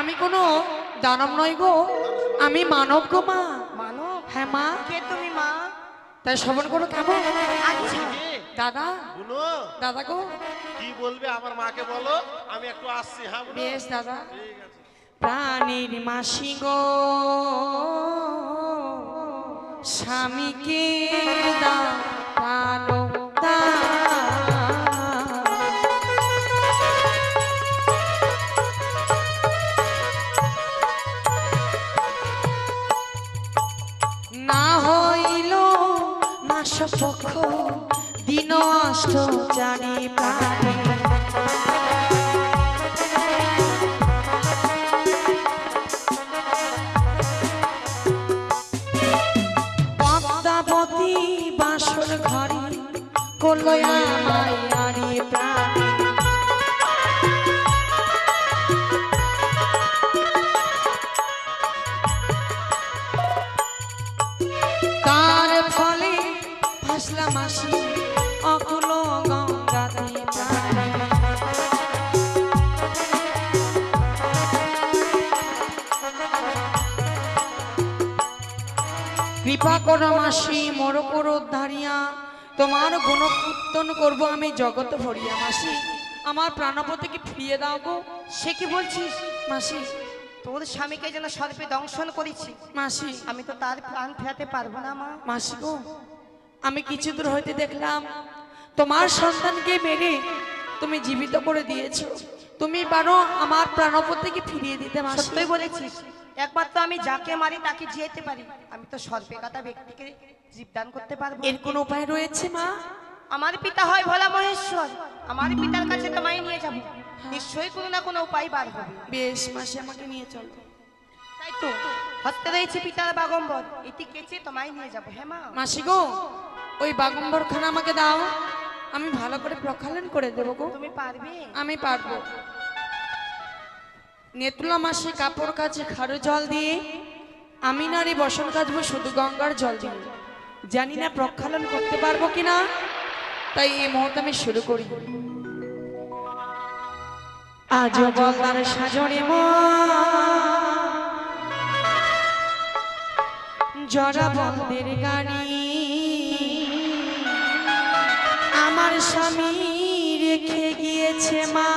আমি কোনো দানব নই গো আমি মানব গো মা। মানব? হ্যাঁ মা। কে তুমি মা? তাই শ্রবণ করো কেমন? আচ্ছা। দাদা। বুনো। দাদা গো। কি বলবে আমার মাকে বলো? আমি একটু আসছি হ্যাঁ বেশ দাদা। ঠিক আছে। প্রাণীর মাসি গো স্বামীকে দাও। অষ্ট চারি প্রাণী পদ্মাবতী বাসর ঘরে করল আমায় আরে প্রাণী। তার ফলে ফাসলাম আসি। কৃপা করো মাসি মোর ধারিয়া তোমার গুণ কীর্তন করব আমি জগত ভরিয়া মাসি। আমার প্রাণপতিকে ফিরিয়ে দাও গো? সে কি বলছিস? মাসি তোর স্বামীকে যেন সর্পে দংশন করেছি। মাসি। আমি তো তার প্রাণ ফেরাতে পারব না মা। মাসি গো আমি কিছু দূর হইতে দেখলাম তোমার সন্তানকে মেরে তুমি জীবিত করে দিয়েছ। তুমি পারো আমার প্রাণপতিকে ফিরিয়ে দিতে সত্যই বলেছিস একমাত্র আমি যাকে মারি তাকে যেতে পারি। আমি তো সর্পে কাটা ব্যক্তিকে জীবদান করতে পারব। এর কোন উপায় রয়েছে মা? আমার পিতা হয় ভোলা মহেশ্বর। আমার পিতার কাছে তোমায় নিয়ে যাব। নিশ্চয়ই কোনো না কোনো উপায় বার হবে। বেশ মাসি আমাকে নিয়ে চলো। তাই তো হত্যা রয়েছে পিতার বাগম্বর। এটি কেচে তোমায় নিয়ে যাব। হ্যাঁ মা? মাসি গো ওই বাগম্বর খানা আমাকে দাও। আমি ভালো করে প্রক্ষালন করে দেবো গো। তুমি পারবে? আমি পারব। নেতুলা মাসে কাপড় কাছে খারো জল দিয়ে আমি নারী বসন কাচবো শুধু গঙ্গার জল দিয়ে। জানি না প্রক্ষালন করতে পারব কিনা তাই এই মুহূর্তে আমি শুরু করি। আজ বলদার সাজরে জরা বলদের গাড়ি আমার স্বামী রেখে গিয়েছে মা।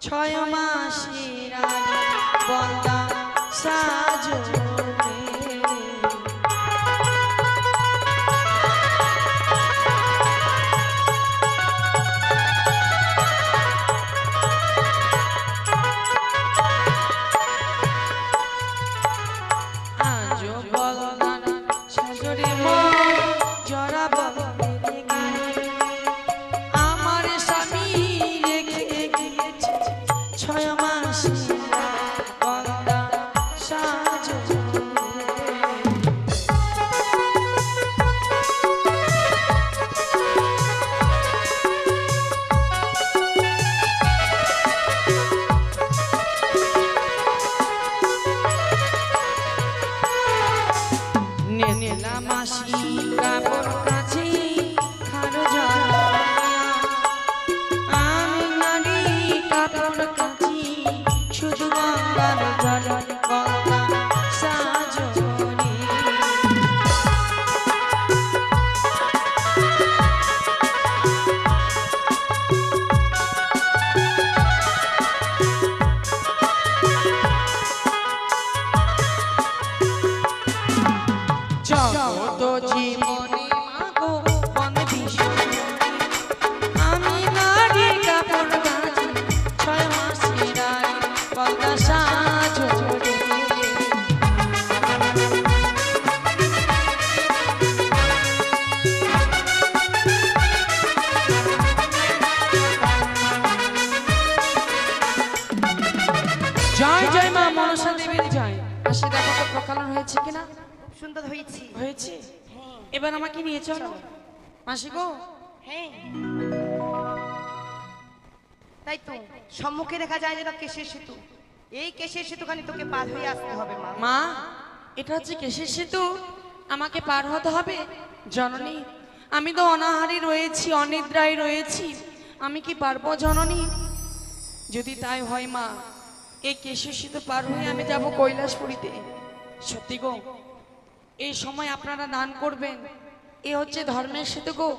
ছয় মাসের বন্দা সাজনে জয় জয় মা মনসা দেবীর জয়। আসে দেখো তো প্রকালন হয়েছে কিনা? সুন্দর হয়েছি। হয়েছে? এবার আমাকে নিয়ে চলো। মাসি গো। হ্যাঁ। তাই তো সম্মুখে দেখা যায় যেন কেশের সেতু। এই কেশের সেতুখানি তোকে পার হয়ে আসতে হবে, মা। মা, এটা হচ্ছে কেশের সেতু। আমাকে পার হতে হবে? জননী, আমি তো অনাহারি রয়েছি, অনিদ্রায় রয়েছি। আমি কি পারব, জননী? যদি তাই হয়, মা, এই কেশের সেতু পার হয়ে আমি যাব কৈলাসপুরীতে। সত্যি গো, এই সময় আপনারা দান করবেন। এ হচ্ছে ধর্মের সেতু গো।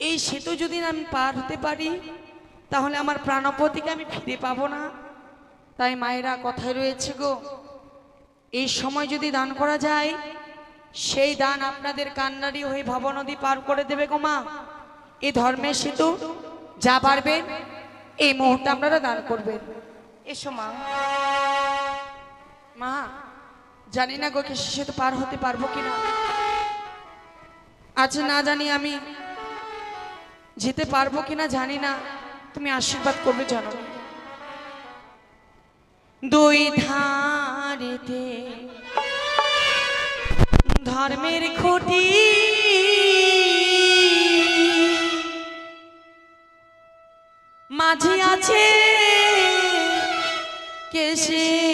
এই সেতু যদি আমি পার হতে পারি, তাহলে আমার প্রাণপতিকে আমি ফিরে পাবো না। তাই মায়েরা কথায় রয়েছে গো, এই সময় যদি দান করা যায়, সেই দান আপনাদের কান্নারি হয়ে ভব নদী পার করে দেবে গো মা। এই ধর্মের সেতু, যা পারবেন এই মুহূর্তে আপনারা দান করবেন। এসো মা। মা, জানি না গো সে সেতু পার হতে পারব কিনা। আচ্ছা না জানি আমি যেতে পারব কিনা, জানি না। তুমি আশীর্বাদ করবে, জানো। দুই ধারেতে। ধর্মের খুঁটি। মাঝে আছে কেসে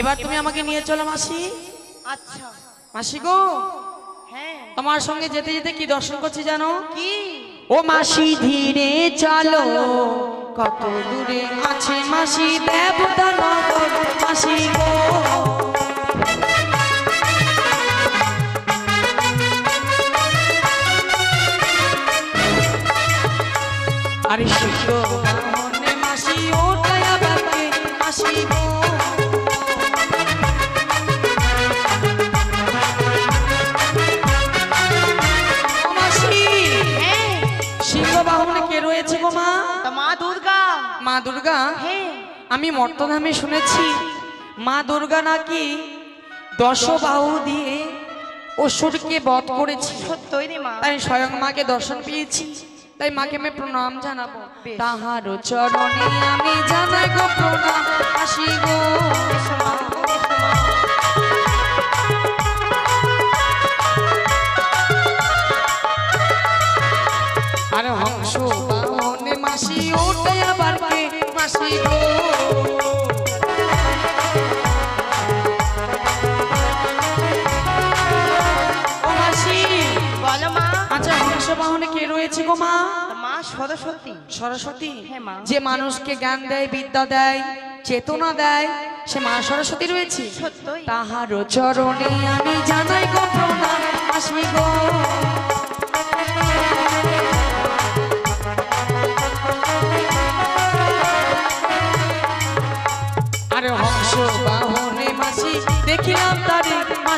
এবার তুমি আমাকে নিয়ে চলো মাসি। আচ্ছা। মাসি গো হ্যাঁ তোমার সঙ্গে যেতে যেতে কি দর্শন করছি জানো? কি? ও মাসি ধীরে চলো। কত দূরে আছে মাসি দেবতা নগর মাসি গো। আরে শিখ দুর্গা হ্যাঁ। আমি মর্তধামে শুনেছি মা দুর্গা নাকি দশবাহু দিয়ে অসুরকে বধ করেছি তাই স্বয়ং মাকে দর্শন পেয়েছি। তাই মাকে আমি প্রণাম জানাব। তাহার চরণে আমি জানাই গো প্রণাম আসি গো। আর হংস মাসি আবার কে মাসি গো আচ্ছা হংস বাহনে কে রয়েছে গো মা? মা সরস্বতী। সরস্বতী? হ্যাঁ, যে মানুষকে জ্ঞান দেয় বিদ্যা দেয় চেতনা দেয় সে মা সরস্বতী রয়েছে? তাহার চরণে আমি জানাই গো প্রণাম আসি গো। গো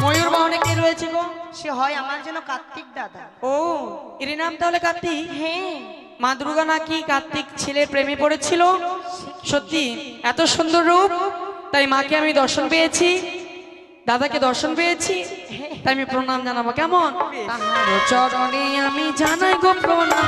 ময়ূর বাহনে কে রয়েছে গো? সে হয় আমার জন্য কার্তিক দাদা। ও এর নাম তাহলে কার্তিক? হ্যাঁ। মা দুর্গা নাকি কার্তিক ছেলের প্রেমে পড়েছিল? সত্যি এত সুন্দর রূপ। তাই মাকে আমি দর্শন পেয়েছি। দাদাকে দর্শন পেয়েছি। তাই আমি প্রণাম জানাব। কেমন? চরণে আমি জানাই গো প্রণাম।